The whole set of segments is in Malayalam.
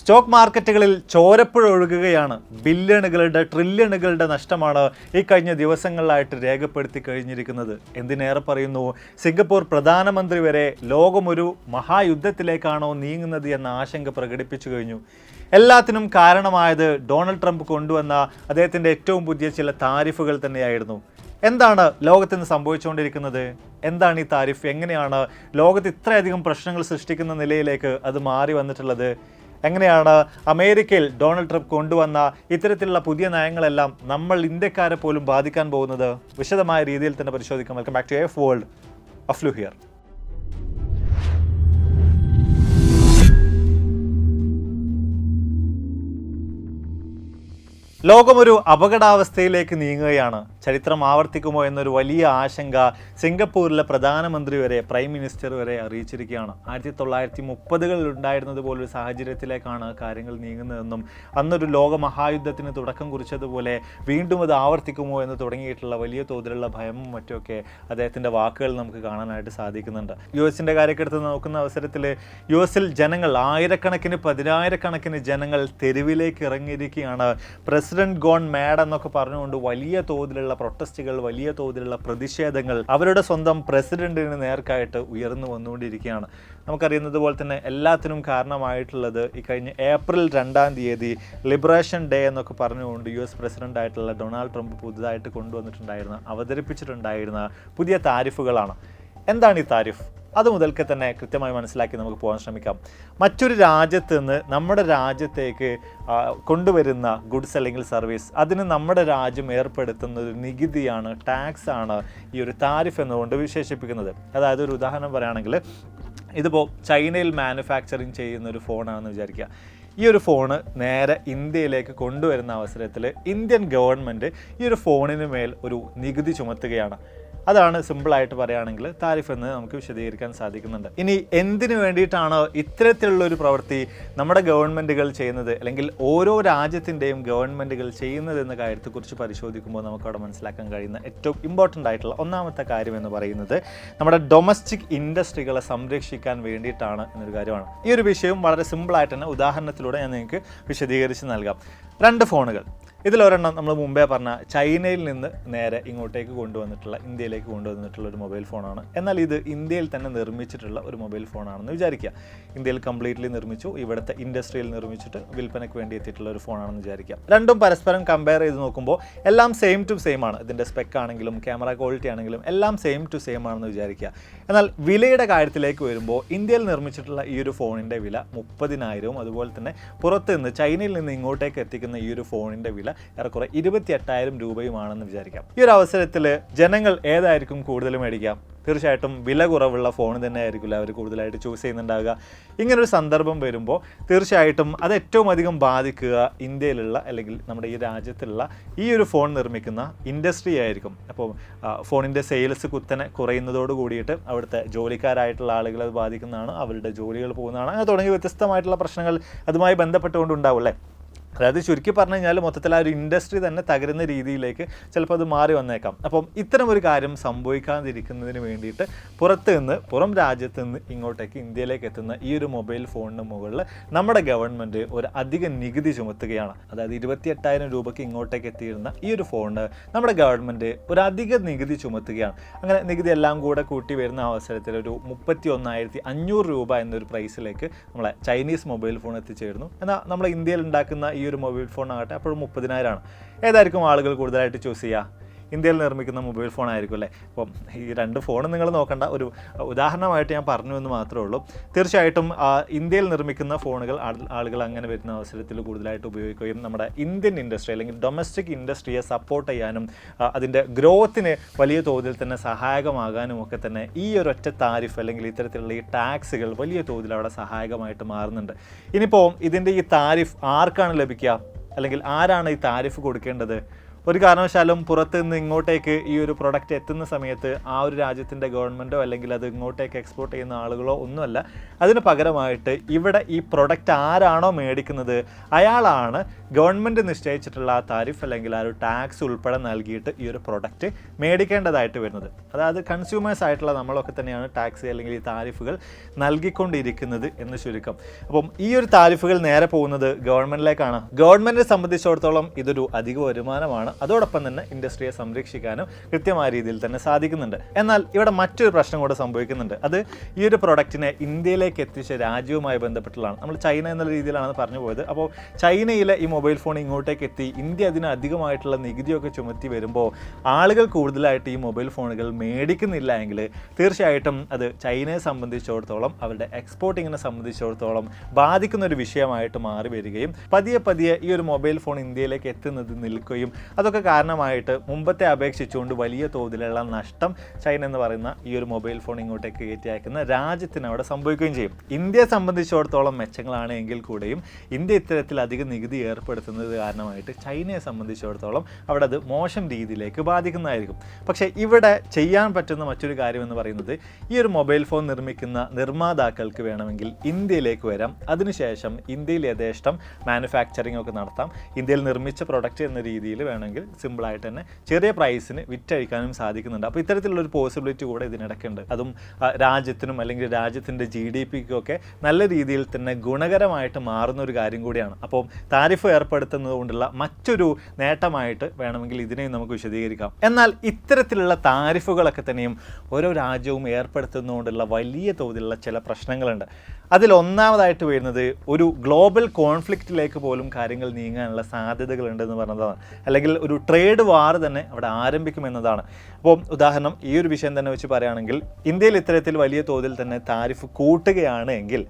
സ്റ്റോക്ക് മാർക്കറ്റുകളിൽ ചോരപ്പുഴ ഒഴുകുകയാണ്. ബില്യണുകളുടെ ട്രില്യണുകളുടെ നഷ്ടമാണ് ഈ കഴിഞ്ഞ ദിവസങ്ങളിലായിട്ട് രേഖപ്പെടുത്തി കഴിഞ്ഞിരിക്കുന്നത്. എന്തിനേറെ പറയുന്നു? സിംഗപ്പൂർ പ്രധാനമന്ത്രി വരെ ലോകമൊരു മഹായുദ്ധത്തിലേക്കാണോ നീങ്ങുന്നത് എന്ന ആശങ്ക പ്രകടിപ്പിച്ചു കഴിഞ്ഞു. എല്ലാത്തിനും കാരണമായത് ഡൊണാൾഡ് ട്രംപ് കൊണ്ടുവന്ന അദ്ദേഹത്തിന്റെ ഏറ്റവും പുതിയ ചില താരിഫുകൾ തന്നെയായിരുന്നു. എന്താണ് ലോകത്തിന് സംഭവിച്ചുകൊണ്ടിരിക്കുന്നത്? എന്താണ് ഈ താരിഫ്? എങ്ങനെയാണ് ലോകത്ത് ഇത്രയധികം പ്രശ്നങ്ങൾ സൃഷ്ടിക്കുന്ന നിലയിലേക്ക് അത് മാറി വന്നിട്ടുള്ളത്? എങ്ങനെയാണ് അമേരിക്കയിൽ ഡൊണാൾഡ് ട്രംപ് കൊണ്ടുവന്ന ഇത്തരത്തിലുള്ള പുതിയ നയങ്ങളെല്ലാം നമ്മൾ ഇന്ത്യക്കാരെ പോലും ബാധിക്കാൻ പോകുന്നത്? വിശദമായ രീതിയിൽ തന്നെ പരിശോധിക്കാം. Welcome back to F world അഫ്ലു here. ലോകമൊരു അപകടാവസ്ഥയിലേക്ക് നീങ്ങുകയാണ്. ചരിത്രം ആവർത്തിക്കുമോ എന്നൊരു വലിയ ആശങ്ക സിംഗപ്പൂരിലെ പ്രധാനമന്ത്രി വരെ പ്രൈം മിനിസ്റ്റർ വരെ അറിയിച്ചിരിക്കുകയാണ്. ആയിരത്തി തൊള്ളായിരത്തി മുപ്പതുകളിൽ ഉണ്ടായിരുന്നത് പോലൊരു സാഹചര്യത്തിലേക്കാണ് കാര്യങ്ങൾ നീങ്ങുന്നതെന്നും അന്നൊരു ലോകമഹായുദ്ധത്തിന് തുടക്കം കുറിച്ചതുപോലെ വീണ്ടും അത് ആവർത്തിക്കുമോ എന്ന് തുടങ്ങിയിട്ടുള്ള വലിയ തോതിലുള്ള ഭയമും മറ്റുമൊക്കെ അദ്ദേഹത്തിന്റെ വാക്കുകൾ നമുക്ക് കാണാനായിട്ട് സാധിക്കുന്നുണ്ട്. യു എസിന്റെ കാര്യമൊക്കെ എടുത്ത് നോക്കുന്ന അവസരത്തിൽ യു എസിൽ ജനങ്ങൾ ആയിരക്കണക്കിന് പതിനായിരക്കണക്കിന് ജനങ്ങൾ തെരുവിലേക്ക് ഇറങ്ങിയിരിക്കുകയാണ്. പ്രസിഡന്റ് ഗോൺ മാഡ് എന്നൊക്കെ പറഞ്ഞുകൊണ്ട് വലിയ തോതിലുള്ള പ്രൊട്ടസ്റ്റുകൾ വലിയ തോതിലുള്ള പ്രതിഷേധങ്ങൾ അവരുടെ സ്വന്തം പ്രസിഡന്റിന് നേർക്കായിട്ട് ഉയർന്നു വന്നുകൊണ്ടിരിക്കുകയാണ്. നമുക്കറിയുന്നത് പോലെ തന്നെ എല്ലാത്തിനും കാരണമായിട്ടുള്ളത് ഈ കഴിഞ്ഞ ഏപ്രിൽ രണ്ടാം തീയതി ലിബറേഷൻ ഡേ എന്നൊക്കെ പറഞ്ഞുകൊണ്ട് യു എസ് പ്രസിഡന്റ് ആയിട്ടുള്ള ഡൊണാൾഡ് ട്രംപ് പുതുതായിട്ട് കൊണ്ടുവന്നിട്ടുണ്ടായിരുന്ന അവതരിപ്പിച്ചിട്ടുണ്ടായിരുന്ന പുതിയ താരിഫുകളാണ്. എന്താണ് ഈ താരിഫ്? അത് മുതൽക്ക് തന്നെ കൃത്യമായി മനസ്സിലാക്കി നമുക്ക് പോകാൻ ശ്രമിക്കാം. മറ്റൊരു രാജ്യത്ത് നിന്ന് നമ്മുടെ രാജ്യത്തേക്ക് കൊണ്ടുവരുന്ന ഗുഡ്സ് അല്ലെങ്കിൽ സർവീസ് അതിന് നമ്മുടെ രാജ്യം ഏർപ്പെടുത്തുന്ന ഒരു നികുതിയാണ് ടാക്സ് ആണ് ഈ ഒരു താരിഫ് എന്നുകൊണ്ട് വിശേഷിപ്പിക്കുന്നത്. അതായത് ഒരു ഉദാഹരണം പറയുകയാണെങ്കിൽ ഇതിപ്പോൾ ചൈനയിൽ മാനുഫാക്ചറിങ് ചെയ്യുന്ന ഒരു ഫോണാണെന്ന് വിചാരിക്കുക. ഈ ഒരു ഫോണ് നേരെ ഇന്ത്യയിലേക്ക് കൊണ്ടുവരുന്ന അവസരത്തിൽ ഇന്ത്യൻ ഗവൺമെന്റ് ഈ ഒരു ഫോണിന് മേൽ ഒരു നികുതി ചുമത്തുകയാണ്. അതാണ് സിമ്പിളായിട്ട് പറയുകയാണെങ്കിൽ താരിഫ് എന്ന് നമുക്ക് വിശദീകരിക്കാൻ സാധിക്കുന്നുണ്ട്. ഇനി എന്തിനു വേണ്ടിയിട്ടാണോ ഇത്തരത്തിലുള്ള ഒരു പ്രവൃത്തി നമ്മുടെ ഗവൺമെന്റുകൾ ചെയ്യുന്നത്? അല്ലെങ്കിൽ ഓരോ രാജ്യത്തിന്റെയും ഗവൺമെന്റുകൾ ചെയ്യുന്നത് എന്ന കാര്യത്തെക്കുറിച്ച് പരിശോധിക്കുമ്പോൾ നമുക്ക് അവിടെ മനസ്സിലാക്കാൻ കഴിയുന്ന ഏറ്റവും ഇമ്പോർട്ടന്റ് ആയിട്ടുള്ള ഒന്നാമത്തെ കാര്യം എന്ന് പറയുന്നത് നമ്മുടെ ഡൊമസ്റ്റിക് ഇൻഡസ്ട്രികളെ സംരക്ഷിക്കാൻ വേണ്ടിയിട്ടാണ് എന്നൊരു കാര്യമാണ്. ഈ ഒരു വിഷയം വളരെ സിമ്പിളായിട്ട് തന്നെ ഉദാഹരണത്തിലൂടെ ഞാൻ നിങ്ങൾക്ക് വിശദീകരിച്ച് നൽകാം. രണ്ട് ഫോണുകൾ ഇതിലൊരെണ്ണം നമ്മൾ മുമ്പേ പറഞ്ഞ ചൈനയിൽ നിന്ന് നേരെ ഇങ്ങോട്ടേക്ക് കൊണ്ടുവന്നിട്ടുള്ള ഇന്ത്യയിലേക്ക് കൊണ്ടുവന്നിട്ടുള്ള ഒരു മൊബൈൽ ഫോണാണ്. എന്നാൽ ഇത് ഇന്ത്യയിൽ തന്നെ നിർമ്മിച്ചിട്ടുള്ള ഒരു മൊബൈൽ ഫോണാണെന്ന് വിചാരിക്കുക. ഇന്ത്യയിൽ കംപ്ലീറ്റ്ലി നിർമ്മിച്ചു ഇവിടുത്തെ ഇൻഡസ്ട്രിയിൽ നിർമ്മിച്ചിട്ട് വിൽപ്പനയ്ക്ക് വേണ്ടി എത്തിയിട്ടുള്ള ഒരു ഫോണാണെന്ന് വിചാരിക്കുക. രണ്ടും പരസ്പരം കമ്പയർ ചെയ്ത് നോക്കുമ്പോൾ എല്ലാം സെയിം ടു സെയിം ആണ്. ഇതിന്റെ സ്പെക്ക് ആണെങ്കിലും ക്യാമറ ക്വാളിറ്റി ആണെങ്കിലും എല്ലാം സെയിം ടു സെയിം ആണെന്ന് വിചാരിക്കുക. എന്നാൽ വിലയുടെ കാര്യത്തിലേക്ക് വരുമ്പോൾ ഇന്ത്യയിൽ നിർമ്മിച്ചിട്ടുള്ള ഈ ഒരു ഫോണിന്റെ വില മുപ്പതിനായിരവും അതുപോലെ തന്നെ പുറത്ത് നിന്ന് ചൈനയിൽ നിന്ന് ഇങ്ങോട്ടേക്ക് എത്തിക്കുന്ന ഈ ഒരു ഫോണിന്റെ വില ഏറെക്കുറെ ഇരുപത്തി എട്ടായിരം രൂപയുമാണെന്ന് വിചാരിക്കാം. ഈ ഒരു അവസരത്തിൽ ജനങ്ങൾ ഏതായിരിക്കും കൂടുതൽ മേടിക്കാം? തീർച്ചയായിട്ടും വില കുറവുള്ള ഫോൺ തന്നെ ആയിരിക്കില്ല അവർ കൂടുതലായിട്ട് ചൂസ് ചെയ്യുന്നുണ്ടാവുക. ഇങ്ങനൊരു സന്ദർഭം വരുമ്പോൾ തീർച്ചയായിട്ടും അത് ഏറ്റവും അധികം ബാധിക്കുക ഇന്ത്യയിലുള്ള അല്ലെങ്കിൽ നമ്മുടെ ഈ രാജ്യത്തുള്ള ഈ ഒരു ഫോൺ നിർമ്മിക്കുന്ന ഇൻഡസ്ട്രി ആയിരിക്കും. അപ്പോൾ ഫോണിന്റെ സെയിൽസ് കുത്തനെ കുറയുന്നതോട് കൂടിയിട്ട് അവിടുത്തെ ജോലിക്കാരായിട്ടുള്ള ആളുകളെ അത് ബാധിക്കുന്നതാണ് അവരുടെ ജോലികൾ പോകുന്നതാണ് അങ്ങനെ തുടങ്ങിയ വ്യത്യസ്തമായിട്ടുള്ള പ്രശ്നങ്ങൾ അതുമായി ബന്ധപ്പെട്ടുകൊണ്ടുണ്ടാവും അല്ലേ? അതായത് ചുരുക്കി പറഞ്ഞു കഴിഞ്ഞാൽ മൊത്തത്തിൽ ആ ഒരു ഇൻഡസ്ട്രി തന്നെ തകരുന്ന രീതിയിലേക്ക് ചിലപ്പോൾ അത് മാറി വന്നേക്കാം. അപ്പം ഇത്തരം ഒരു കാര്യം സംഭവിക്കാതിരിക്കുന്നതിന് വേണ്ടിയിട്ട് പുറത്ത് നിന്ന് പുറം രാജ്യത്ത് നിന്ന് ഇങ്ങോട്ടേക്ക് ഇന്ത്യയിലേക്ക് എത്തുന്ന ഈ ഒരു മൊബൈൽ ഫോണിന് മുകളിൽ നമ്മുടെ ഗവൺമെന്റ് ഒരു അധിക നികുതി ചുമത്തുകയാണ്. അതായത് ഇരുപത്തി എട്ടായിരം രൂപയ്ക്ക് ഇങ്ങോട്ടേക്ക് എത്തിയിരുന്ന ഈ ഒരു ഫോണിന് നമ്മുടെ ഗവൺമെന്റ് ഒരു അധിക നികുതി ചുമത്തുകയാണ്. അങ്ങനെ നികുതി എല്ലാം കൂടെ കൂട്ടി വരുന്ന അവസരത്തിൽ ഒരു മുപ്പത്തി ഒന്നായിരത്തി അഞ്ഞൂറ് രൂപ എന്നൊരു പ്രൈസിലേക്ക് നമ്മളെ ചൈനീസ് മൊബൈൽ ഫോൺ എത്തിച്ചേരുന്നു. എന്നാൽ നമ്മൾ ഇന്ത്യയിൽ ഉണ്ടാക്കുന്ന ഈ ഒരു മൊബൈൽ ഫോൺ ആകട്ടെ അപ്പോഴും മുപ്പതിനായിരമാണ് ഏതായിരിക്കും ആളുകൾ കൂടുതലായിട്ട് ചൂസ് ചെയ്യുക? ഇന്ത്യയിൽ നിർമ്മിക്കുന്ന മൊബൈൽ ഫോൺ ആയിരിക്കും അല്ലേ? അപ്പം ഈ രണ്ട് ഫോണും നിങ്ങൾ നോക്കണ്ട. ഒരു ഉദാഹരണമായിട്ട് ഞാൻ പറഞ്ഞു എന്ന് മാത്രമേ ഉള്ളൂ. തീർച്ചയായിട്ടും ഇന്ത്യയിൽ നിർമ്മിക്കുന്ന ഫോണുകൾ ആളുകൾ അങ്ങനെ വരുന്ന അവസരത്തിൽ കൂടുതലായിട്ട് ഉപയോഗിക്കുകയും നമ്മുടെ ഇന്ത്യൻ ഇൻഡസ്ട്രി അല്ലെങ്കിൽ ഡൊമസ്റ്റിക് ഇൻഡസ്ട്രിയെ സപ്പോർട്ട് ചെയ്യാനും അതിന്റെ ഗ്രോത്തിന് വലിയ തോതിൽ തന്നെ സഹായകമാകാനും ഒക്കെ തന്നെ ഈ ഒരു ഒറ്റ താരിഫ് അല്ലെങ്കിൽ ഇത്തരത്തിലുള്ള ഈ ടാക്സുകൾ വലിയ തോതിൽ അവിടെ സഹായകമായിട്ട് മാറുന്നുണ്ട്. ഇനിയിപ്പോൾ ഇതിന്റെ ഈ താരിഫ് ആർക്കാണ് ലഭിക്കുക? അല്ലെങ്കിൽ ആരാണ് ഈ താരിഫ് കൊടുക്കേണ്ടത്? ഒരു കാരണവശാലും പുറത്ത് നിന്ന് ഇങ്ങോട്ടേക്ക് ഈ ഒരു പ്രൊഡക്റ്റ് എത്തുന്ന സമയത്ത് ആ ഒരു രാജ്യത്തിന്റെ ഗവൺമെന്റോ അല്ലെങ്കിൽ അത് ഇങ്ങോട്ടേക്ക് എക്സ്പോർട്ട് ചെയ്യുന്ന ആളുകളോ ഒന്നുമല്ല. അതിന് പകരമായിട്ട് ഇവിടെ ഈ പ്രൊഡക്റ്റ് ആരാണോ മേടിക്കുന്നത് അയാളാണ് ഗവൺമെന്റ് നിശ്ചയിച്ചിട്ടുള്ള ആ താരിഫ് അല്ലെങ്കിൽ ആ ഒരു ടാക്സ് ഉൾപ്പെടെ നൽകിയിട്ട് ഈ ഒരു പ്രൊഡക്റ്റ് മേടിക്കേണ്ടതായിട്ട് വരുന്നത്. അതായത് കൺസ്യൂമേഴ്സ് ആയിട്ടുള്ള നമ്മളൊക്കെ തന്നെയാണ് ടാക്സ് അല്ലെങ്കിൽ ഈ താരിഫുകൾ നൽകിക്കൊണ്ടിരിക്കുന്നത് എന്ന് ചുരുക്കം. അപ്പം ഈ ഒരു താരിഫുകൾ നേരെ പോകുന്നത് ഗവൺമെന്റിലേക്കാണ് ഗവൺമെന്റിനെ സംബന്ധിച്ചിടത്തോളം ഇതൊരു അധിക വരുമാനമാണ്. അതോടൊപ്പം തന്നെ ഇൻഡസ്ട്രിയെ സംരക്ഷിക്കാനും കൃത്യമായ രീതിയിൽ തന്നെ സാധിക്കുന്നുണ്ട്. എന്നാൽ ഇവിടെ മറ്റൊരു പ്രശ്നം കൂടെ സംഭവിക്കുന്നുണ്ട്. അത് ഈ ഒരു പ്രൊഡക്റ്റിനെ ഇന്ത്യയിലേക്ക് എത്തിച്ച രാജ്യവുമായി ബന്ധപ്പെട്ടുള്ളതാണ്. നമ്മൾ ചൈന എന്നുള്ള രീതിയിലാണ് പറഞ്ഞു പോയത്. അപ്പോൾ ചൈനയിലെ ഈ മൊബൈൽ ഫോൺ ഇങ്ങോട്ടേക്ക് എത്തി ഇന്ത്യ അതിന് അധികമായിട്ടുള്ള നികുതിയൊക്കെ ചുമത്തി വരുമ്പോൾ ആളുകൾ കൂടുതലായിട്ട് ഈ മൊബൈൽ ഫോണുകൾ മേടിക്കുന്നില്ല എങ്കിൽ തീർച്ചയായിട്ടും അത് ചൈനയെ സംബന്ധിച്ചിടത്തോളം അവരുടെ എക്സ്പോർട്ടിങ്ങിനെ സംബന്ധിച്ചിടത്തോളം ബാധിക്കുന്ന ഒരു വിഷയമായിട്ട് മാറി വരികയും പതിയെ പതിയെ ഈ ഒരു മൊബൈൽ ഫോൺ ഇന്ത്യയിലേക്ക് എത്തുന്നത് നിൽക്കുകയും അതൊക്കെ കാരണമായിട്ട് മുമ്പത്തെ അപേക്ഷിച്ചുകൊണ്ട് വലിയ തോതിലുള്ള നഷ്ടം ചൈന എന്ന് പറയുന്ന ഈ ഒരു മൊബൈൽ ഫോൺ ഇങ്ങോട്ടേക്ക് കയറ്റി അയക്കുന്ന രാജ്യത്തിന് അവിടെ സംഭവിക്കുകയും ചെയ്യും. ഇന്ത്യയെ സംബന്ധിച്ചിടത്തോളം മെച്ചങ്ങളാണ് എങ്കിൽ കൂടെയും ഇന്ത്യ ഇത്തരത്തിൽ അധികം നികുതി ഏർപ്പെടുത്തുന്നത് കാരണമായിട്ട് ചൈനയെ സംബന്ധിച്ചിടത്തോളം അവിടെ അത് മോശം രീതിയിലേക്ക് ബാധിക്കുന്നതായിരിക്കും. പക്ഷേ ഇവിടെ ചെയ്യാൻ പറ്റുന്ന മറ്റൊരു കാര്യം എന്ന് പറയുന്നത് ഈ ഒരു മൊബൈൽ ഫോൺ നിർമ്മിക്കുന്ന നിർമ്മാതാക്കൾക്ക് വേണമെങ്കിൽ ഇന്ത്യയിലേക്ക് വരാം. അതിനുശേഷം ഇന്ത്യയിൽ യഥേഷ്ടം മാനുഫാക്ചറിംഗ് ഒക്കെ നടത്താം. ഇന്ത്യയിൽ നിർമ്മിച്ച പ്രൊഡക്റ്റ് എന്ന രീതിയിൽ വേണമെങ്കിൽ സിമ്പിളായിട്ട് തന്നെ ചെറിയ പ്രൈസിന് വിറ്റഴിക്കാനും സാധിക്കുന്നുണ്ട്. അപ്പോൾ ഇത്തരത്തിലുള്ള ഒരു പോസിബിലിറ്റി കൂടെ ഇതിനിടയ്ക്കുണ്ട് അതും രാജ്യത്തിനും അല്ലെങ്കിൽ രാജ്യത്തിന്റെ ജി ഡി പിക്കും ഒക്കെ നല്ല രീതിയിൽ തന്നെ ഗുണകരമായിട്ട് മാറുന്ന ഒരു കാര്യം കൂടിയാണ്. അപ്പോൾ താരിഫ് ഏർപ്പെടുത്തുന്നത് കൊണ്ടുള്ള മറ്റൊരു നേട്ടമായിട്ട് വേണമെങ്കിൽ ഇതിനെയും നമുക്ക് വിശദീകരിക്കാം. എന്നാൽ ഇത്തരത്തിലുള്ള താരിഫുകളൊക്കെ തന്നെയും ഓരോ രാജ്യവും ഏർപ്പെടുത്തുന്നതുകൊണ്ടുള്ള വലിയ തോതിലുള്ള ചില പ്രശ്നങ്ങളുണ്ട്. അതിൽ ഒന്നാമതായിട്ട് വരുന്നത് ഒരു ഗ്ലോബൽ കോൺഫ്ലിക്റ്റിലേക്ക് പോലും കാര്യങ്ങൾ നീങ്ങാനുള്ള സാധ്യതകളുണ്ടെന്ന് പറഞ്ഞതാണ്. അല്ലെങ്കിൽ ഒരു ട്രേഡ് വാർ തന്നെ അവിടെ ആരംഭിക്കുമെന്നതാണ്. അപ്പോൾ ഉദാഹരണം ഈ ഒരു വിഷയം തന്നെ വെച്ച് പറയുകയാണെങ്കിൽ ഇന്ത്യയിൽ ഇത്തരത്തിൽ വലിയ തോതിൽ തന്നെ താരിഫ് കൂട്ടുകയാണ് എങ്കിൽ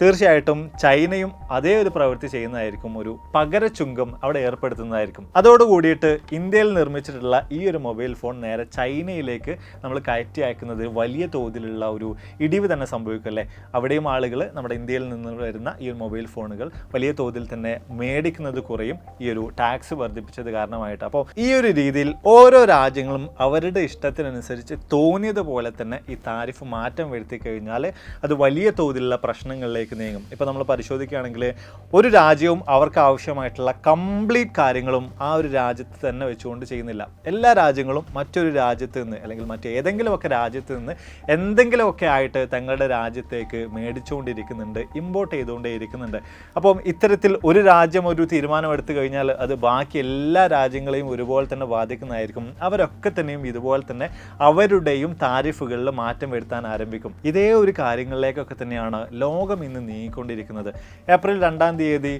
തീർച്ചയായിട്ടും ചൈനയും അതേ ഒരു പ്രവൃത്തി ചെയ്യുന്നതായിരിക്കും ഒരു പകരച്ചുങ്കം അവിടെ ഏർപ്പെടുത്തുന്നതായിരിക്കും. അതോടുകൂടിയിട്ട് ഇന്ത്യയിൽ നിർമ്മിച്ചിട്ടുള്ള ഈ ഒരു മൊബൈൽ ഫോൺ നേരെ ചൈനയിലേക്ക് നമ്മൾ കയറ്റി അയക്കുന്നത് വലിയ തോതിലുള്ള ഒരു ഇടിവ് തന്നെ സംഭവിക്കല്ലേ അവിടെയും ആളുകൾ നമ്മുടെ ഇന്ത്യയിൽ നിന്ന് വരുന്ന ഈ ഒരു മൊബൈൽ ഫോണുകൾ വലിയ തോതിൽ തന്നെ മേടിക്കുന്നത് കുറയും ഈ ഒരു ടാക്സ് വർദ്ധിപ്പിച്ചത് കാരണമായിട്ട്. അപ്പോൾ ഈ ഒരു രീതിയിൽ ഓരോ രാജ്യങ്ങളും അവരുടെ ഇഷ്ടത്തിനനുസരിച്ച് തോന്നിയതുപോലെ തന്നെ ഈ താരിഫ് മാറ്റം വരുത്തി കഴിഞ്ഞാൽ അത് വലിയ തോതിലുള്ള പ്രശ്നങ്ങളിലേക്ക് നീങ്ങും. ഇപ്പോൾ നമ്മൾ പരിശോധിക്കുകയാണെങ്കിൽ ഒരു രാജ്യവും അവർക്ക് ആവശ്യമായിട്ടുള്ള കംപ്ലീറ്റ് കാര്യങ്ങളും ആ ഒരു രാജ്യത്ത് തന്നെ വെച്ചുകൊണ്ട് ചെയ്യുന്നില്ല. എല്ലാ രാജ്യങ്ങളും മറ്റൊരു രാജ്യത്ത് നിന്ന് അല്ലെങ്കിൽ മറ്റേതെങ്കിലുമൊക്കെ രാജ്യത്ത് നിന്ന് എന്തെങ്കിലുമൊക്കെ ആയിട്ട് തങ്ങളുടെ രാജ്യത്തേക്ക് മേടിച്ചുകൊണ്ടിരിക്കുന്നുണ്ട് ഇമ്പോർട്ട് ചെയ്തുകൊണ്ടേ ഇരിക്കുന്നുണ്ട്. അപ്പം ഇത്തരത്തിൽ ഒരു രാജ്യം ഒരു തീരുമാനം എടുത്തു കഴിഞ്ഞാൽ അത് ബാക്കി എല്ലാ രാജ്യങ്ങളെയും ഒരുപോലെ തന്നെ ബാധിക്കുന്നതായിരിക്കും. അവരൊക്കെ തന്നെയും ഇതുപോലെ തന്നെ അവരുടെയും താരിഫുകളിൽ മാറ്റം വരുത്താൻ ആരംഭിക്കും. ഇതേ ഒരു കാര്യങ്ങളിലേക്കൊക്കെ തന്നെയാണ് ലോകം ഇന്ന് നീങ്ങിക്കൊണ്ടിരിക്കുന്നത്. ഏപ്രിൽ രണ്ടാം തീയതി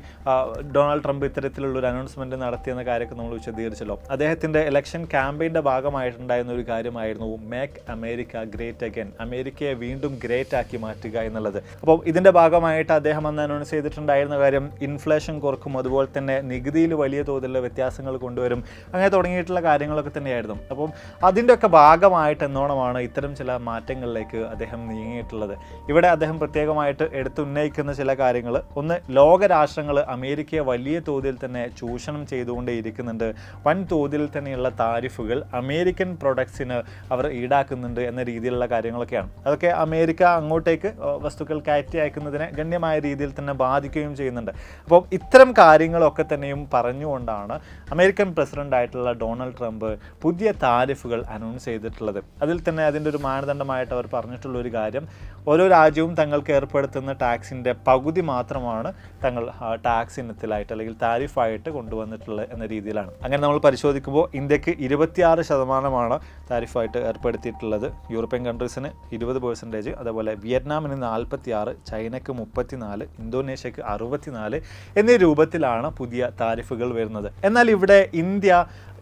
ഡൊണാൾഡ് ട്രംപ് ഇത്തരത്തിലുള്ള ഒരു അനൗൺസ്മെന്റ് നടത്തിയെന്ന കാര്യമൊക്കെ നമ്മൾ വിശദീകരിച്ചല്ലോ. അദ്ദേഹത്തിന്റെ ഇലക്ഷൻ ക്യാമ്പയിന്റെ ഭാഗമായിട്ടുണ്ടായിരുന്ന ഒരു കാര്യമായിരുന്നു മേക്ക് അമേരിക്ക ഗ്രേറ്റ് അഗൈൻ അമേരിക്കയെ വീണ്ടും ഗ്രേറ്റ് ആക്കി മാറ്റുക എന്നുള്ളത്. അപ്പോൾ ഇതിന്റെ ഭാഗമായിട്ട് അദ്ദേഹം അന്ന് അനൗൺസ് ചെയ്തിട്ടുണ്ടായിരുന്ന കാര്യം ഇൻഫ്ലേഷൻ കുറക്കും അതുപോലെ തന്നെ നികുതിയിൽ വലിയ തോതിലുള്ള വ്യത്യാസങ്ങൾ കൊണ്ടുവരും അങ്ങനെ തുടങ്ങിയിട്ടുള്ള കാര്യങ്ങളൊക്കെ തന്നെയായിരുന്നു. അപ്പം അതിന്റെയൊക്കെ ഭാഗമായിട്ട് എന്നോണമാണ് ഇത്തരം ചില മാറ്റങ്ങളിലേക്ക് അദ്ദേഹം നീങ്ങിയിട്ടുള്ളത്. ഇവിടെ അദ്ദേഹം പ്രത്യേകമായിട്ട് എടുത്തുന്നയിക്കുന്ന ചില കാര്യങ്ങൾ. ഒന്ന് ലോകരാഷ്ട്രങ്ങൾ അമേരിക്കയെ വലിയ തോതിൽ തന്നെ ചൂഷണം ചെയ്തുകൊണ്ടേ ഇരിക്കുന്നുണ്ട്. വൻ തോതിൽ തന്നെയുള്ള താരിഫുകൾ അമേരിക്കൻ പ്രൊഡക്ട്സിന് അവർ ഈടാക്കുന്നുണ്ട് എന്ന രീതിയിലുള്ള കാര്യങ്ങളൊക്കെയാണ്. അതൊക്കെ അമേരിക്ക അങ്ങോട്ടേക്ക് വസ്തുക്കൾ കയറ്റി അയക്കുന്നതിനെ ഗണ്യമായ രീതിയിൽ തന്നെ ബാധിക്കുകയും ചെയ്യുന്നുണ്ട്. അപ്പോൾ ഇത്തരം കാര്യങ്ങളൊക്കെ തന്നെയും പറഞ്ഞുകൊണ്ടാണ് അമേരിക്കൻ പ്രസിഡന്റ് ആയിട്ടുള്ള ഡൊണാൾഡ് ട്രംപ് പുതിയ താരിഫുകൾ അനൗൺസ് ചെയ്തിട്ടുള്ളത്. അതിൽ തന്നെ അതിന്റെ ഒരു മാനദണ്ഡമായിട്ട് അവർ പറഞ്ഞിട്ടുള്ള ഒരു കാര്യം ഓരോ രാജ്യവും തങ്ങൾക്ക് ഏർപ്പെടുത്തുന്ന ടാക്സിന്റെ പകുതി മാത്രമാണ് തങ്ങൾ ടാക്സ് ഇനത്തിലായിട്ട് അല്ലെങ്കിൽ താരിഫായിട്ട് കൊണ്ടുവന്നിട്ടുള്ളത് എന്ന രീതിയിലാണ്. അങ്ങനെ നമ്മൾ പരിശോധിക്കുമ്പോൾ ഇന്ത്യയ്ക്ക് ഇരുപത്തിയാറ് ശതമാനമാണ് താരിഫായിട്ട് ഏർപ്പെടുത്തിയിട്ടുള്ളത്. യൂറോപ്യൻ കൺട്രീസിന് ഇരുപത് പെർസെന്റേജ് അതേപോലെ വിയറ്റ്നാമിന് നാൽപ്പത്തി ആറ് ചൈനയ്ക്ക് മുപ്പത്തിനാല് ഇന്തോനേഷ്യക്ക് അറുപത്തിനാല് എന്നീ രൂപത്തിലാണ് പുതിയ താരിഫുകൾ വരുന്നത്. എന്നാൽ ഇവിടെ ഇന്ത്യ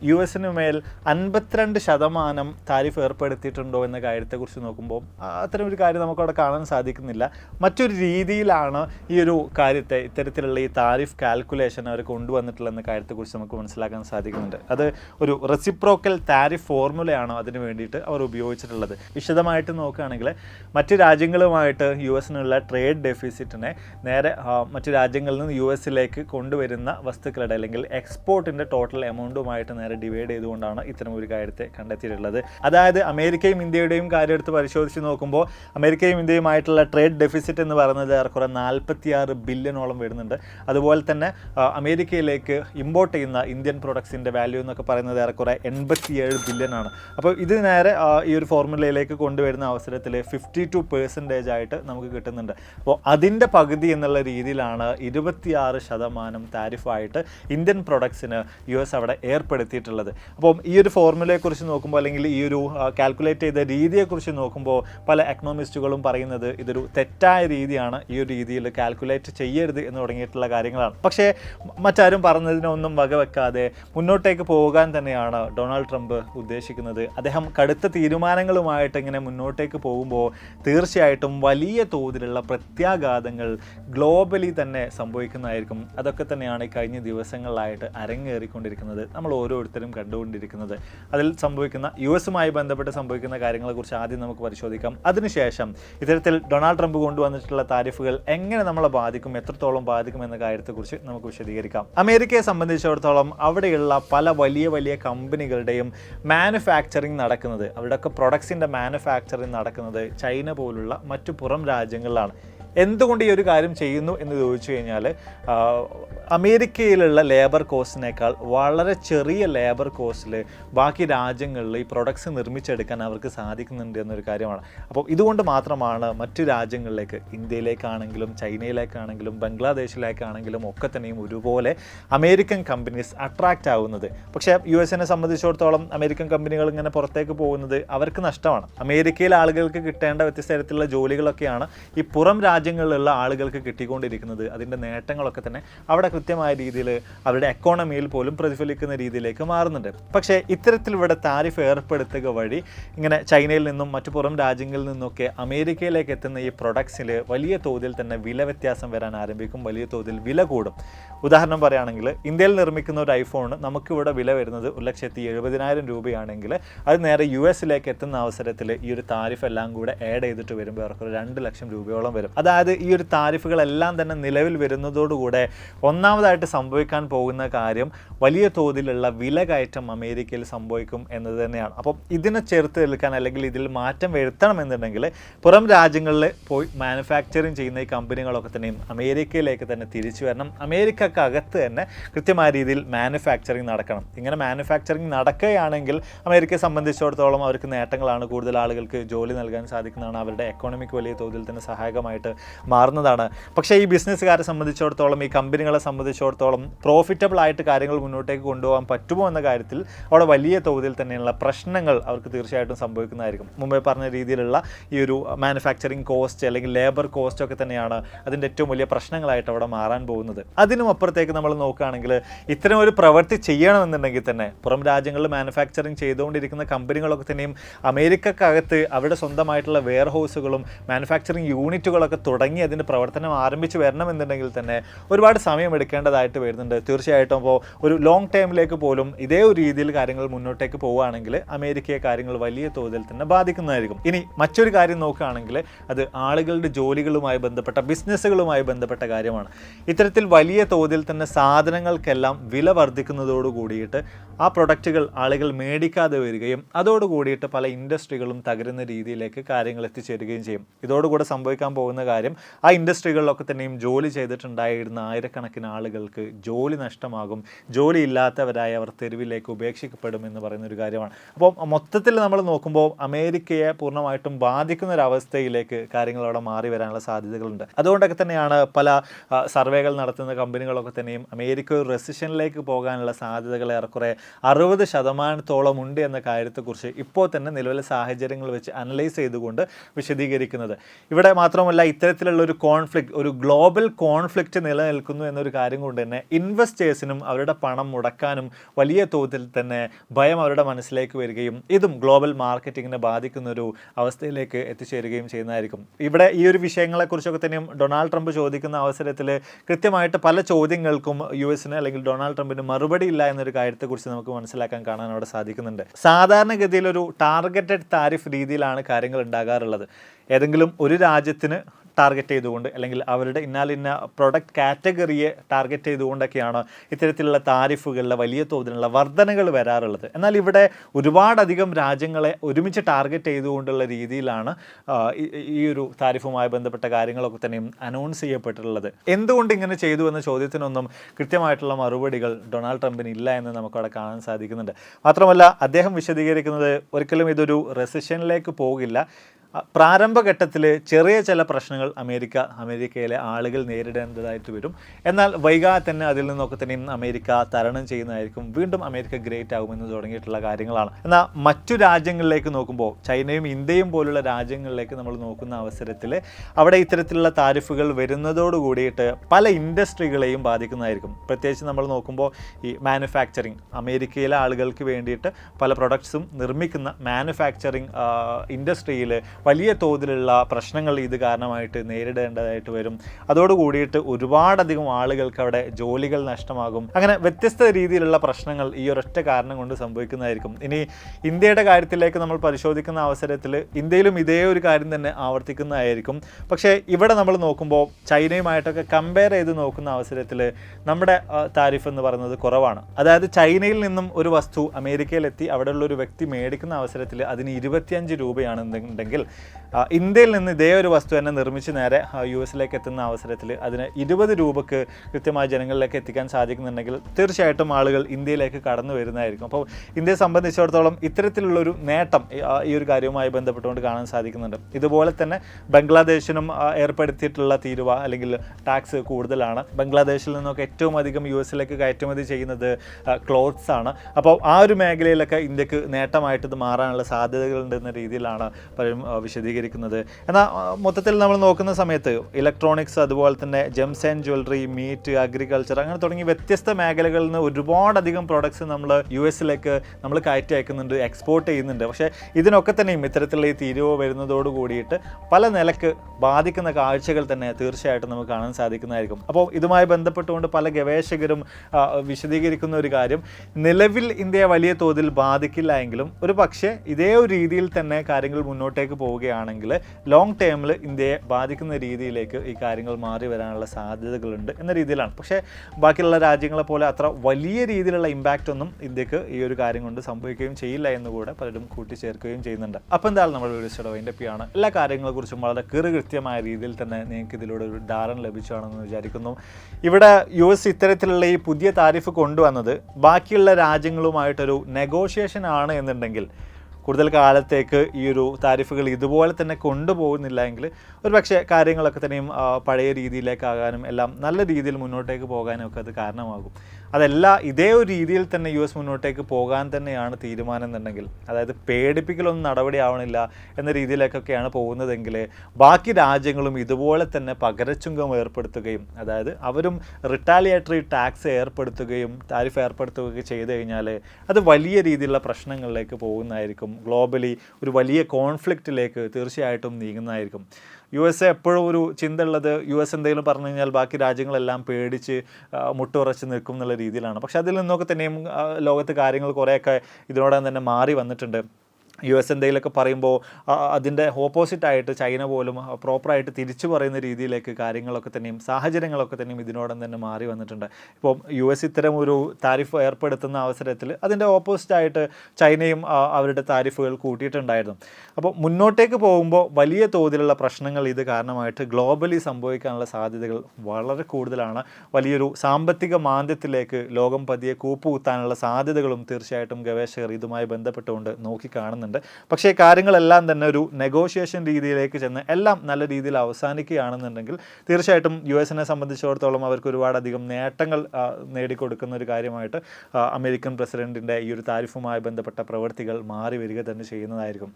യു എസിന് മേൽ അൻപത്തിരണ്ട് ശതമാനം താരിഫ് ഏർപ്പെടുത്തിയിട്ടുണ്ടോ എന്ന കാര്യത്തെക്കുറിച്ച് നോക്കുമ്പോൾ അത്തരം ഒരു കാര്യം നമുക്കവിടെ കാണാൻ സാധിക്കുന്നില്ല. മറ്റൊരു രീതിയിലാണ് ഈ ഒരു കാര്യത്തെ ഇത്തരത്തിലുള്ള ഈ താരിഫ് കാൽക്കുലേഷൻ അവർ കൊണ്ടുവന്നിട്ടുള്ള എന്ന കാര്യത്തെക്കുറിച്ച് നമുക്ക് മനസ്സിലാക്കാൻ സാധിക്കുന്നുണ്ട്. അത് ഒരു റെസിപ്രോക്കൽ താരിഫ് ഫോർമുലയാണോ അതിന് വേണ്ടിയിട്ട് അവർ ഉപയോഗിച്ചിട്ടുള്ളത്. വിശദമായിട്ട് നോക്കുകയാണെങ്കിൽ മറ്റ് രാജ്യങ്ങളുമായിട്ട് യു എസിനുള്ള ട്രേഡ് ഡെഫിസിറ്റിനെ നേരെ മറ്റു രാജ്യങ്ങളിൽ നിന്ന് യു എസിലേക്ക് കൊണ്ടുവരുന്ന വസ്തുക്കളുടെ അല്ലെങ്കിൽ എക്സ്പോർട്ടിന്റെ ടോട്ടൽ എമൗണ്ടുമായിട്ട് നേരെ ഡിവൈഡ് ചെയ്തുകൊണ്ടാണ് ഇത്തരം ഒരു കാര്യത്തെ കണ്ടെത്തിയിട്ടുള്ളത്. അതായത് അമേരിക്കയും ഇന്ത്യയുടെയും കാര്യം എടുത്ത് പരിശോധിച്ച് നോക്കുമ്പോൾ അമേരിക്കയും ഇന്ത്യയുമായിട്ടുള്ള ട്രേഡ് ഡെഫിസിറ്റ് എന്ന് പറയുന്നത് ഏറെക്കുറെ നാൽപ്പത്തിയാറ് ബില്യണോളം വരുന്നുണ്ട്. അതുപോലെ തന്നെ അമേരിക്കയിലേക്ക് ഇമ്പോർട്ട് ചെയ്യുന്ന ഇന്ത്യൻ പ്രൊഡക്ട്സിന്റെ വാല്യൂ എന്നൊക്കെ പറയുന്നത് ഏറെക്കുറെ എൺപത്തിയേഴ് ബില്യണാണ് അപ്പോൾ ഇത് നേരെ ഈ ഒരു ഫോർമുലയിലേക്ക് കൊണ്ടുവരുന്ന അവസരത്തിൽ ഫിഫ്റ്റി ടു പെർസെന്റേജ് ആയിട്ട് നമുക്ക് കിട്ടുന്നുണ്ട്. അപ്പോൾ അതിന്റെ പകുതി എന്നുള്ള രീതിയിലാണ് ഇരുപത്തിയാറ് ശതമാനം താരിഫായിട്ട് ഇന്ത്യൻ പ്രൊഡക്ട്സിന് യു എസ് അവിടെ ഏർപ്പെടുത്തിയിട്ടുള്ളത് അപ്പം ഈ ഒരു ഫോർമുലയെക്കുറിച്ച് നോക്കുമ്പോൾ അല്ലെങ്കിൽ ഈ ഒരു കാൽക്കുലേറ്റ് ചെയ്ത രീതിയെക്കുറിച്ച് നോക്കുമ്പോൾ പല എക്കണോമിസ്റ്റുകളും പറയുന്നത് ഇതൊരു തെറ്റായ രീതിയാണ് ഈ ഒരു രീതിയിൽ കാൽക്കുലേറ്റ് ചെയ്യരുത് എന്ന് തുടങ്ങിയിട്ടുള്ള കാര്യങ്ങളാണ്. പക്ഷേ മറ്റാരും പറഞ്ഞതിനൊന്നും വകവെക്കാതെ മുന്നോട്ടേക്ക് പോകാൻ തന്നെയാണ് ഡൊണാൾഡ് ട്രംപ് ഉദ്ദേശിക്കുന്നത്. അദ്ദേഹം കടുത്ത തീരുമാനങ്ങളുമായിട്ട് ഇങ്ങനെ മുന്നോട്ടേക്ക് പോകുമ്പോൾ തീർച്ചയായിട്ടും വലിയ തോതിലുള്ള പ്രത്യാഘാതങ്ങൾ ഗ്ലോബലി തന്നെ സംഭവിക്കുന്നതായിരിക്കും. അതൊക്കെ തന്നെയാണ് ഈ കഴിഞ്ഞ ദിവസങ്ങളിലായിട്ട് അരങ്ങേറിക്കൊണ്ടിരിക്കുന്നത്. നമ്മൾ ഓരോരുത്തരും കണ്ടുകൊണ്ടിരിക്കുന്നത്. അതിൽ സംഭവിക്കുന്ന യു എസുമായി ബന്ധപ്പെട്ട് സംഭവിക്കുന്ന കാര്യങ്ങളെക്കുറിച്ച് ആദ്യം നമുക്ക് പരിശോധിക്കാം. അതിനുശേഷം ഇത്തരത്തിൽ ഡൊണാൾഡ് ട്രംപ് കൊണ്ടുവന്നിട്ടുള്ള താരിഫുകൾ എങ്ങനെ നമ്മളെ ബാധിക്കും എത്രത്തോളം ബാധിക്കും എന്ന കാര്യത്തെക്കുറിച്ച് നമുക്ക് വിശദീകരിക്കാം. അമേരിക്കയെ സംബന്ധിച്ചിടത്തോളം അവിടെയുള്ള പല വലിയ വലിയ കമ്പനികളുടെയും മാനുഫാക്ചറിങ് നടക്കുന്നത് അവരുടെയൊക്കെ പ്രൊഡക്ട്സിന്റെ മാനുഫാക്ചറിങ് നടക്കുന്നത് ചൈന പോലുള്ള മറ്റു പുറം രാജ്യങ്ങളിലാണ്. എന്തുകൊണ്ട് ഈ ഒരു കാര്യം ചെയ്യുന്നു എന്ന് ചോദിച്ചു കഴിഞ്ഞാൽ അമേരിക്കയിലുള്ള ലേബർ കോസ്റ്റിനേക്കാൾ വളരെ ചെറിയ ലേബർ കോസ്റ്റിൽ ബാക്കി രാജ്യങ്ങളിൽ ഈ പ്രൊഡക്ട്സ് നിർമ്മിച്ചെടുക്കാൻ അവർക്ക് സാധിക്കുന്നുണ്ട് എന്നൊരു കാര്യമാണ്. അപ്പോൾ ഇതുകൊണ്ട് മാത്രമാണ് മറ്റു രാജ്യങ്ങളിലേക്ക് ഇന്ത്യയിലേക്കാണെങ്കിലും ചൈനയിലേക്കാണെങ്കിലും ബംഗ്ലാദേശിലേക്കാണെങ്കിലും ഒക്കെ തന്നെയും ഒരുപോലെ അമേരിക്കൻ കമ്പനീസ് അട്രാക്റ്റ് ആവുന്നത്. പക്ഷേ യു എസിനെ സംബന്ധിച്ചിടത്തോളം അമേരിക്കൻ കമ്പനികൾ ഇങ്ങനെ പുറത്തേക്ക് പോകുന്നത് അവർക്ക് നഷ്ടമാണ്. അമേരിക്കയിലെ ആളുകൾക്ക് കിട്ടേണ്ട വ്യത്യസ്ത തരത്തിലുള്ള ജോലികളൊക്കെയാണ് ഈ പുറം രാജ്യങ്ങളിലുള്ള ആളുകൾക്ക് കിട്ടിക്കൊണ്ടിരിക്കുന്നത് അതിന്റെ നേട്ടങ്ങളൊക്കെ തന്നെ അവിടെ കൃത്യമായ രീതിയിൽ അവരുടെ എക്കോണമിയിൽ പോലും പ്രതിഫലിക്കുന്ന രീതിയിലേക്ക് മാറുന്നുണ്ട്. പക്ഷേ ഇത്തരത്തിൽ ഇവിടെ താരിഫ് ഏർപ്പെടുത്തുക വഴി ഇങ്ങനെ ചൈനയിൽ നിന്നും മറ്റു പുറം രാജ്യങ്ങളിൽ നിന്നൊക്കെ അമേരിക്കയിലേക്ക് എത്തുന്ന ഈ പ്രൊഡക്ട്സിൽ വലിയ തോതിൽ തന്നെ വില വ്യത്യാസം വരാൻ ആരംഭിക്കും വലിയ തോതിൽ വില കൂടും. ഉദാഹരണം പറയുകയാണെങ്കിൽ ഇന്ത്യയിൽ നിർമ്മിക്കുന്ന ഒരു ഐഫോൺ നമുക്കിവിടെ വില വരുന്നത് ഒരു ലക്ഷത്തി എഴുപതിനായിരം രൂപയാണെങ്കിൽ അത് നേരെ യു എസിലേക്ക് എത്തുന്ന അവസരത്തിൽ ഈ ഒരു താരിഫ് എല്ലാം കൂടെ ആഡ് ചെയ്തിട്ട് വരുമ്പോൾ അവർക്ക് രണ്ട് ലക്ഷം രൂപയോളം വരും. അതായത് ഈ ഒരു താരിഫുകളെല്ലാം തന്നെ നിലവിൽ വരുന്നതോടുകൂടെ ഒന്നാമതായിട്ട് സംഭവിക്കാൻ പോകുന്ന കാര്യം വലിയ തോതിലുള്ള വില കയറ്റം അമേരിക്കയിൽ സംഭവിക്കും എന്നത് തന്നെയാണ്. അപ്പം ഇതിനെ ചെറുത്ത് നിൽക്കാൻ അല്ലെങ്കിൽ ഇതിൽ മാറ്റം വരുത്തണം എന്നുണ്ടെങ്കിൽ പുറം രാജ്യങ്ങളിൽ പോയി മാനുഫാക്ചറിങ് ചെയ്യുന്ന ഈ കമ്പനികളൊക്കെ തന്നെയും അമേരിക്കയിലേക്ക് തന്നെ തിരിച്ചു വരണം. അമേരിക്കക്കകത്ത് തന്നെ കൃത്യമായ രീതിയിൽ മാനുഫാക്ചറിങ് നടക്കണം. ഇങ്ങനെ മാനുഫാക്ചറിങ് നടക്കുകയാണെങ്കിൽ അമേരിക്കയെ സംബന്ധിച്ചിടത്തോളം അവർക്ക് നേട്ടങ്ങളാണ് കൂടുതൽ ആളുകൾക്ക് ജോലി നൽകാൻ സാധിക്കുന്നതാണ്. അവരുടെ എക്കോണമിക്ക് വലിയ തോതിൽ തന്നെ സഹായകമായിട്ട് മാറുന്നതാണ്. പക്ഷേ ഈ ബിസിനസ്സുകാരെ സംബന്ധിച്ചിടത്തോളം ഈ കമ്പനികളെ സംബന്ധിച്ചിടത്തോളം പ്രോഫിറ്റബിൾ ആയിട്ട് കാര്യങ്ങൾ മുന്നോട്ടേക്ക് കൊണ്ടുപോകാൻ പറ്റുമോ എന്ന കാര്യത്തിൽ അവിടെ വലിയ തോതിൽ തന്നെയുള്ള പ്രശ്നങ്ങൾ അവർക്ക് തീർച്ചയായിട്ടും സംഭവിക്കുന്നതായിരിക്കും. മുമ്പേ പറഞ്ഞ രീതിയിലുള്ള ഈ ഒരു മാനുഫാക്ചറിങ് കോസ്റ്റ് അല്ലെങ്കിൽ ലേബർ കോസ്റ്റ് ഒക്കെ തന്നെയാണ് അതിന്റെ ഏറ്റവും വലിയ പ്രശ്നങ്ങളായിട്ട് അവിടെ മാറാൻ പോകുന്നത്. അതിനും അപ്പുറത്തേക്ക് നമ്മൾ നോക്കുകയാണെങ്കിൽ ഇത്തരം ഒരു പ്രവൃത്തി ചെയ്യണമെന്നുണ്ടെങ്കിൽ തന്നെ പുറം രാജ്യങ്ങളിൽ മാനുഫാക്ചറിങ് ചെയ്തുകൊണ്ടിരിക്കുന്ന കമ്പനികളൊക്കെ തന്നെയും അമേരിക്കക്കകത്ത് അവരുടെ സ്വന്തമായിട്ടുള്ള വെയർ ഹൗസുകളും മാനുഫാക്ചറിങ് യൂണിറ്റുകളൊക്കെ തുടങ്ങി അതിന്റെ പ്രവർത്തനം ആരംഭിച്ച് വരണമെന്നുണ്ടെങ്കിൽ തന്നെ ഒരുപാട് സമയം എടുക്കേണ്ടതായിട്ട് വരുന്നുണ്ട്. തീർച്ചയായിട്ടും അപ്പോൾ ഒരു ലോങ് ടൈമിലേക്ക് പോലും ഇതേ ഒരു രീതിയിൽ കാര്യങ്ങൾ മുന്നോട്ടേക്ക് പോവുകയാണെങ്കിൽ അമേരിക്കയെ കാര്യങ്ങൾ വലിയ തോതിൽ തന്നെ ബാധിക്കുന്നതായിരിക്കും. ഇനി മറ്റൊരു കാര്യം നോക്കുകയാണെങ്കിൽ അത് ആളുകളുടെ ജോലികളുമായി ബന്ധപ്പെട്ട ബിസിനസ്സുകളുമായി ബന്ധപ്പെട്ട കാര്യമാണ്. ഇത്തരത്തിൽ വലിയ തോതിൽ തന്നെ സാധനങ്ങൾക്കെല്ലാം വില വർദ്ധിക്കുന്നതോട് കൂടിയിട്ട് ആ പ്രൊഡക്റ്റുകൾ ആളുകൾ മേടിക്കാതെ വരികയും അതോടുകൂടിയിട്ട് പല ഇൻഡസ്ട്രികളും തകരുന്ന രീതിയിലേക്ക് കാര്യങ്ങൾ എത്തിച്ചേരുകയും ചെയ്യും. ഇതോടുകൂടെ സംഭവിക്കാൻ പോകുന്ന കാര്യം ആ ഇൻഡസ്ട്രികളിലൊക്കെ തന്നെയും ജോലി ചെയ്തിട്ടുണ്ടായിരുന്ന ആയിരക്കണക്കിന് ആളുകൾക്ക് ജോലി നഷ്ടമാകും. ജോലി ഇല്ലാത്തവരായി അവർ തെരുവിലേക്ക് ഉപേക്ഷിക്കപ്പെടും എന്ന് പറയുന്ന ഒരു കാര്യമാണ്. അപ്പോൾ മൊത്തത്തിൽ നമ്മൾ നോക്കുമ്പോൾ അമേരിക്കയെ പൂർണമായിട്ടും ബാധിക്കുന്ന ഒരു അവസ്ഥയിലേക്ക് കാര്യങ്ങൾ അവിടെ മാറി വരാനുള്ള സാധ്യതകളുണ്ട്. അതുകൊണ്ടൊക്കെ തന്നെയാണ് പല സർവേകൾ നടത്തുന്ന കമ്പനികളൊക്കെ തന്നെയും അമേരിക്ക ഒരു റെസിഷനിലേക്ക് പോകാനുള്ള സാധ്യതകൾ ഏറെക്കുറെ അറുപത് ശതമാനത്തോളം ഉണ്ട് എന്ന കാര്യത്തെക്കുറിച്ച് ഇപ്പോൾ തന്നെ നിലവിലെ സാഹചര്യങ്ങൾ വെച്ച് അനലൈസ് ചെയ്തുകൊണ്ട് വിശദീകരിക്കുന്നത്. ഇവിടെ മാത്രമല്ല ഇത്തരത്തിലുള്ള ഒരു കോൺഫ്ലിക്റ്റ് ഒരു ഗ്ലോബൽ കോൺഫ്ലിക്റ്റ് നിലനിൽക്കുന്നു എന്നൊരു കാര്യം കൊണ്ട് തന്നെ ഇൻവെസ്റ്റേഴ്സിനും അവരുടെ പണം മുടക്കാനും വലിയ തോതിൽ തന്നെ ഭയം അവരുടെ മനസ്സിലേക്ക് വരികയും ഇതും ഗ്ലോബൽ മാർക്കറ്റിങ്ങിനെ ബാധിക്കുന്ന ഒരു അവസ്ഥയിലേക്ക് എത്തിച്ചേരുകയും ചെയ്യുന്നതായിരിക്കും. ഇവിടെ ഈ ഒരു വിഷയങ്ങളെക്കുറിച്ചൊക്കെ തന്നെയും ഡൊണാൾഡ് ട്രംപ് ചോദിക്കുന്ന അവസരത്തിൽ കൃത്യമായിട്ട് പല ചോദ്യങ്ങൾക്കും യു എസിന് അല്ലെങ്കിൽ ഡൊണാൾഡ് ട്രംപിന് മറുപടി ഇല്ല എന്നൊരു കാര്യത്തെക്കുറിച്ച് നമുക്ക് മനസ്സിലാക്കാൻ കാണാൻ അവിടെ സാധിക്കുന്നുണ്ട്. സാധാരണഗതിയിൽ ഒരു ടാർഗറ്റഡ് താരിഫ് രീതിയിലാണ് കാര്യങ്ങൾ ഉണ്ടാകാറുള്ളത്. ഏതെങ്കിലും ഒരു രാജ്യത്തിന് ടാർഗറ്റ് ചെയ്തുകൊണ്ട് അല്ലെങ്കിൽ അവരുടെ ഇന്നാലിന്ന പ്രൊഡക്റ്റ് കാറ്റഗറിയെ ടാർഗറ്റ് ചെയ്തുകൊണ്ടൊക്കെയാണ് ഇത്തരത്തിലുള്ള താരിഫുകളിലെ വലിയ തോതിലുള്ള വർധനകൾ വരാറുള്ളത്. എന്നാൽ ഇവിടെ ഒരുപാടധികം രാജ്യങ്ങളെ ഒരുമിച്ച് ടാർഗറ്റ് ചെയ്തുകൊണ്ടുള്ള രീതിയിലാണ് ഈ- ഒരു താരിഫുമായി ബന്ധപ്പെട്ട കാര്യങ്ങളൊക്കെ തന്നെയും അനൗൺസ് ചെയ്യപ്പെട്ടിട്ടുള്ളത്. എന്തുകൊണ്ട് ഇങ്ങനെ ചെയ്തു എന്ന ചോദ്യത്തിനൊന്നും കൃത്യമായിട്ടുള്ള മറുപടികൾ ഡൊണാൾഡ് ട്രംപിന് ഇല്ല എന്ന് നമുക്കവിടെ കാണാൻ സാധിക്കുന്നുണ്ട്. മാത്രമല്ല അദ്ദേഹം വിശദീകരിക്കുന്നത് ഒരിക്കലും ഇതൊരു റെസിഷനിലേക്ക് പോകില്ല. പ്രാരംഭഘട്ടത്തിൽ ചെറിയ ചില പ്രശ്നങ്ങൾ അമേരിക്ക അമേരിക്കയിലെ ആളുകൾ നേരിടേണ്ടതായിട്ട് വരും. എന്നാൽ വൈകാതെ തന്നെ അതിൽ നിന്നൊക്കെ തന്നെയും അമേരിക്ക തരണം ചെയ്യുന്നതായിരിക്കും. വീണ്ടും അമേരിക്ക ഗ്രേറ്റ് ആകുമെന്ന് തുടങ്ങിയിട്ടുള്ള കാര്യങ്ങളാണ്. എന്നാൽ മറ്റു രാജ്യങ്ങളിലേക്ക് നോക്കുമ്പോൾ ചൈനയും ഇന്ത്യയും പോലുള്ള രാജ്യങ്ങളിലേക്ക് നമ്മൾ നോക്കുന്ന അവസരത്തിൽ അവിടെ ഇത്തരത്തിലുള്ള താരിഫുകൾ വരുന്നതോട് കൂടിയിട്ട് പല ഇൻഡസ്ട്രികളെയും ബാധിക്കുന്നതായിരിക്കും. പ്രത്യേകിച്ച് നമ്മൾ നോക്കുമ്പോൾ ഈ മാനുഫാക്ചറിങ് അമേരിക്കയിലെ ആളുകൾക്ക് വേണ്ടിയിട്ട് പല പ്രൊഡക്ട്സും നിർമ്മിക്കുന്ന മാനുഫാക്ചറിങ് ഇൻഡസ്ട്രിയിൽ വലിയ തോതിലുള്ള പ്രശ്നങ്ങൾ ഇത് കാരണമായിട്ട് നേരിടേണ്ടതായിട്ട് വരും. അതോടുകൂടിയിട്ട് ഒരുപാടധികം ആളുകൾക്ക് അവിടെ ജോലികൾ നഷ്ടമാകും. അങ്ങനെ വ്യത്യസ്ത രീതിയിലുള്ള പ്രശ്നങ്ങൾ ഈ ഒരൊറ്റ കാരണം കൊണ്ട് സംഭവിക്കുന്നതായിരിക്കും. ഇനി ഇന്ത്യയുടെ കാര്യത്തിലേക്ക് നമ്മൾ പരിശോധിക്കുന്ന അവസരത്തിൽ ഇന്ത്യയിലും ഇതേ ഒരു കാര്യം തന്നെ ആവർത്തിക്കുന്നതായിരിക്കും. പക്ഷേ ഇവിടെ നമ്മൾ നോക്കുമ്പോൾ ചൈനയുമായിട്ടൊക്കെ കമ്പയർ ചെയ്ത് നോക്കുന്ന അവസരത്തിൽ നമ്മുടെ താരിഫ് എന്ന് പറയുന്നത് കുറവാണ്. അതായത് ചൈനയിൽ നിന്നും ഒരു വസ്തു അമേരിക്കയിലെത്തി അവിടെയുള്ള ഒരു വ്യക്തി മേടിക്കുന്ന അവസരത്തിൽ അതിന് ഇരുപത്തിയഞ്ച് രൂപയാണ് ഉണ്ടെങ്കിൽ ആ, ഇന്ത്യയിൽ നിന്ന് ഇതേ ഒരു വസ്തു തന്നെ നിർമ്മിച്ച് നേരെ യു എസിലേക്ക് എത്തുന്ന അവസരത്തിൽ അതിന് ഇരുപത് രൂപക്ക് കൃത്യമായി ജനങ്ങളിലേക്ക് എത്തിക്കാൻ സാധിക്കുന്നുണ്ടെങ്കിൽ തീർച്ചയായിട്ടും ആളുകൾ ഇന്ത്യയിലേക്ക് കടന്നു വരുന്നതായിരിക്കും. അപ്പോൾ ഇന്ത്യയെ സംബന്ധിച്ചിടത്തോളം ഇത്തരത്തിലുള്ളൊരു നേട്ടം ഈ- ഒരു കാര്യവുമായി ബന്ധപ്പെട്ടുകൊണ്ട് കാണാൻ സാധിക്കുന്നുണ്ട്. ഇതുപോലെ തന്നെ ബംഗ്ലാദേശിനും ഏർപ്പെടുത്തിയിട്ടുള്ള തീരുവ അല്ലെങ്കിൽ ടാക്സ് കൂടുതലാണ്. ബംഗ്ലാദേശിൽ നിന്നൊക്കെ ഏറ്റവും അധികം യു എസിലേക്ക് കയറ്റുമതി ചെയ്യുന്നത് ക്ലോത്ത്സ് ആണ്. അപ്പോൾ ആ ഒരു മേഖലയിലൊക്കെ ഇന്ത്യയ്ക്ക് നേട്ടമായിട്ട് ഇത് മാറാനുള്ള സാധ്യതകളുണ്ടെന്ന രീതിയിലാണ് പലരും വിശദീകരിക്കുന്നത്. എന്നാൽ മൊത്തത്തിൽ നമ്മൾ നോക്കുന്ന സമയത്ത് ഇലക്ട്രോണിക്സ് അതുപോലെ തന്നെ gems and jewellery meat agriculture അങ്ങനെ തുടങ്ങി വ്യത്യസ്ത മേഖലകളിൽ നിന്ന് ഒരുപാടധികം പ്രോഡക്ട്സ് നമ്മൾ യു എസിലേക്ക് നമ്മൾ കയറ്റി അയക്കുന്നുണ്ട് എക്സ്പോർട്ട് ചെയ്യുന്നുണ്ട്. പക്ഷേ ഇതിനൊക്കെ തന്നെയും ഇത്തരത്തിലുള്ള ഈ തീരുവ വരുന്നതോട് കൂടിയിട്ട് പല നിലയ്ക്ക് ബാധിക്കുന്ന കാഴ്ചകൾ തന്നെ തീർച്ചയായിട്ടും നമുക്ക് കാണാൻ സാധിക്കുന്നതായിരിക്കും. അപ്പോൾ ഇതുമായി ബന്ധപ്പെട്ടുകൊണ്ട് പല ഗവേഷകരും വിശദീകരിക്കുന്ന ഒരു കാര്യം നിലവിൽ ഇന്ത്യയെ വലിയ തോതിൽ ബാധിക്കില്ല എങ്കിലും ഒരു പക്ഷേ ഇതേ ഒരു രീതിയിൽ തന്നെ കാര്യങ്ങൾ മുന്നോട്ടേക്ക് പോവുകയാണെങ്കിൽ ലോങ് ടേമിൽ ഇന്ത്യയെ ബാധിക്കുന്ന രീതിയിലേക്ക് ഈ കാര്യങ്ങൾ മാറി വരാനുള്ള സാധ്യതകളുണ്ട് എന്ന രീതിയിലാണ്. പക്ഷേ ബാക്കിയുള്ള രാജ്യങ്ങളെ പോലെ അത്ര വലിയ രീതിയിലുള്ള ഇമ്പാക്റ്റ് ഒന്നും ഇന്ത്യയ്ക്ക് ഈ ഒരു കാര്യം കൊണ്ട് സംഭവിക്കുകയും ചെയ്യില്ല എന്ന് കൂടെ പലരും കൂട്ടിച്ചേർക്കുകയും ചെയ്യുന്നുണ്ട്. അപ്പോൾ എന്തായാലും നമ്മൾ വീഡിയോയുടെ പിയാണ് എല്ലാ കാര്യങ്ങളെക്കുറിച്ചും വളരെ കൃത്യമായ രീതിയിൽ തന്നെ നിങ്ങൾക്ക് ഇതിലൂടെ ഒരു ധാരണ ലഭിച്ചാണെന്ന് വിചാരിക്കുന്നു. ഇവിടെ യു എസ് ഇത്തരത്തിലുള്ള ഈ പുതിയ താരിഫ് കൊണ്ടുവന്നത് ബാക്കിയുള്ള രാജ്യങ്ങളുമായിട്ടൊരു നെഗോഷിയേഷൻ ആണ് എന്നുണ്ടെങ്കിൽ കൂടുതൽ കാലത്തേക്ക് ഈ ഒരു താരിഫുകൾ ഇതുപോലെ തന്നെ കൊണ്ടുപോകുന്നില്ല എങ്കിൽ ഒരു പക്ഷേ കാര്യങ്ങളൊക്കെ തന്നെയും പഴയ രീതിയിലേക്കാകാനും എല്ലാം നല്ല രീതിയിൽ മുന്നോട്ടേക്ക് പോകാനും ഒക്കെ അത് കാരണമാകും. അതല്ല ഇതേ ഒരു രീതിയിൽ തന്നെ യു എസ് മുന്നോട്ടേക്ക് പോകാൻ തന്നെയാണ് തീരുമാനം എന്നുണ്ടെങ്കിൽ അതായത് പേടിപ്പിക്കലൊന്നും നടപടി ആവണില്ല എന്ന രീതിയിലേക്കൊക്കെയാണ് പോകുന്നതെങ്കിൽ ബാക്കി രാജ്യങ്ങളും ഇതുപോലെ തന്നെ പകരച്ചുങ്കം ഏർപ്പെടുത്തുകയും അതായത് അവരും റിട്ടാലിയേറ്ററി ടാക്സ് ഏർപ്പെടുത്തുകയും താരിഫ് ഏർപ്പെടുത്തുകയൊക്കെ ചെയ്തു കഴിഞ്ഞാൽ അത് വലിയ രീതിയിലുള്ള പ്രശ്നങ്ങളിലേക്ക് പോകുന്നതായിരിക്കും. ഗ്ലോബലി ഒരു വലിയ കോൺഫ്ലിക്റ്റിലേക്ക് തീർച്ചയായിട്ടും നീങ്ങുന്നതായിരിക്കും. യു എസ് എപ്പോഴും ഒരു ചിന്ത ഉള്ളത് യു എസ് എന്തെങ്കിലും പറഞ്ഞു കഴിഞ്ഞാൽ ബാക്കി രാജ്യങ്ങളെല്ലാം പേടിച്ച് മുട്ടുറച്ച് നിൽക്കും എന്നുള്ള രീതിയിലാണ്. പക്ഷെ അതിൽ നിന്നൊക്കെ തന്നെയും ലോകത്ത് കാര്യങ്ങൾ കുറേയൊക്കെ ഇതിനോടകം തന്നെ മാറി വന്നിട്ടുണ്ട്. യു എസ് എന്തെങ്കിലുമൊക്കെ പറയുമ്പോൾ അതിന്റെ ഓപ്പോസിറ്റായിട്ട് ചൈന പോലും പ്രോപ്പറായിട്ട് തിരിച്ചു പറയുന്ന രീതിയിലേക്ക് കാര്യങ്ങളൊക്കെ തന്നെയും സാഹചര്യങ്ങളൊക്കെ തന്നെയും ഇതിനോടം തന്നെ മാറി വന്നിട്ടുണ്ട്. ഇപ്പോൾ യു എസ് ഇത്തരം ഒരു താരിഫ് ഏർപ്പെടുത്തുന്ന അവസരത്തിൽ അതിന്റെ ഓപ്പോസിറ്റായിട്ട് ചൈനയും അവരുടെ താരിഫുകൾ കൂട്ടിയിട്ടുണ്ടായിരുന്നു. അപ്പോൾ മുന്നോട്ടേക്ക് പോകുമ്പോൾ വലിയ തോതിലുള്ള പ്രശ്നങ്ങൾ ഇത് കാരണമായിട്ട് ഗ്ലോബലി സംഭവിക്കാനുള്ള സാധ്യതകൾ വളരെ കൂടുതലാണ്. വലിയൊരു സാമ്പത്തിക മാന്ദ്യത്തിലേക്ക് ലോകം പതിയെ കൂപ്പുകുത്താനുള്ള സാധ്യതകളും തീർച്ചയായിട്ടും ഗവേഷകർ ഇതുമായി ബന്ധപ്പെട്ടുകൊണ്ട് നോക്കി കാണുന്നുണ്ട് പക്ഷേ കാര്യങ്ങളെല്ലാം തന്നെ ഒരു നെഗോഷിയേഷൻ രീതിയിലേക്ക് ചെന്ന് എല്ലാം നല്ല രീതിയിൽ അവസാനിക്കുകയാണെന്നുണ്ടെങ്കിൽ തീർച്ചയായിട്ടും യു എസിനെ സംബന്ധിച്ചിടത്തോളം അവർക്ക് ഒരുപാടധികം നേട്ടങ്ങൾ നേടിക്കൊടുക്കുന്ന ഒരു കാര്യമായിട്ട് അമേരിക്കൻ പ്രസിഡന്റിന്റെ ഈ ഒരു താരിഫുമായി ബന്ധപ്പെട്ട പ്രവൃത്തികൾ മാറി വരിക തന്നെ ചെയ്യുന്നതായിരിക്കും.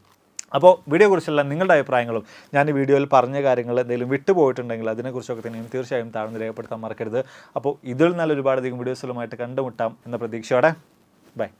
അപ്പോൾ വീഡിയോ വീഡിയോയെക്കുറിച്ചുള്ള നിങ്ങളുടെ അഭിപ്രായങ്ങളും ഞാൻ ഈ വീഡിയോയിൽ പറഞ്ഞ കാര്യങ്ങൾ എന്തെങ്കിലും വിട്ടുപോയിട്ടുണ്ടെങ്കിൽ അതിനെക്കുറിച്ചൊക്കെ തന്നെയും തീർച്ചയായും താഴ്ന്ന് രേഖപ്പെടുത്താൻ മറക്കരുത്. അപ്പോൾ ഇതിൽ നല്ല ഒരുപാടധികം വീഡിയോസുകളുമായിട്ട് കണ്ടുമുട്ടാം എന്ന പ്രതീക്ഷയോടെ. ബൈ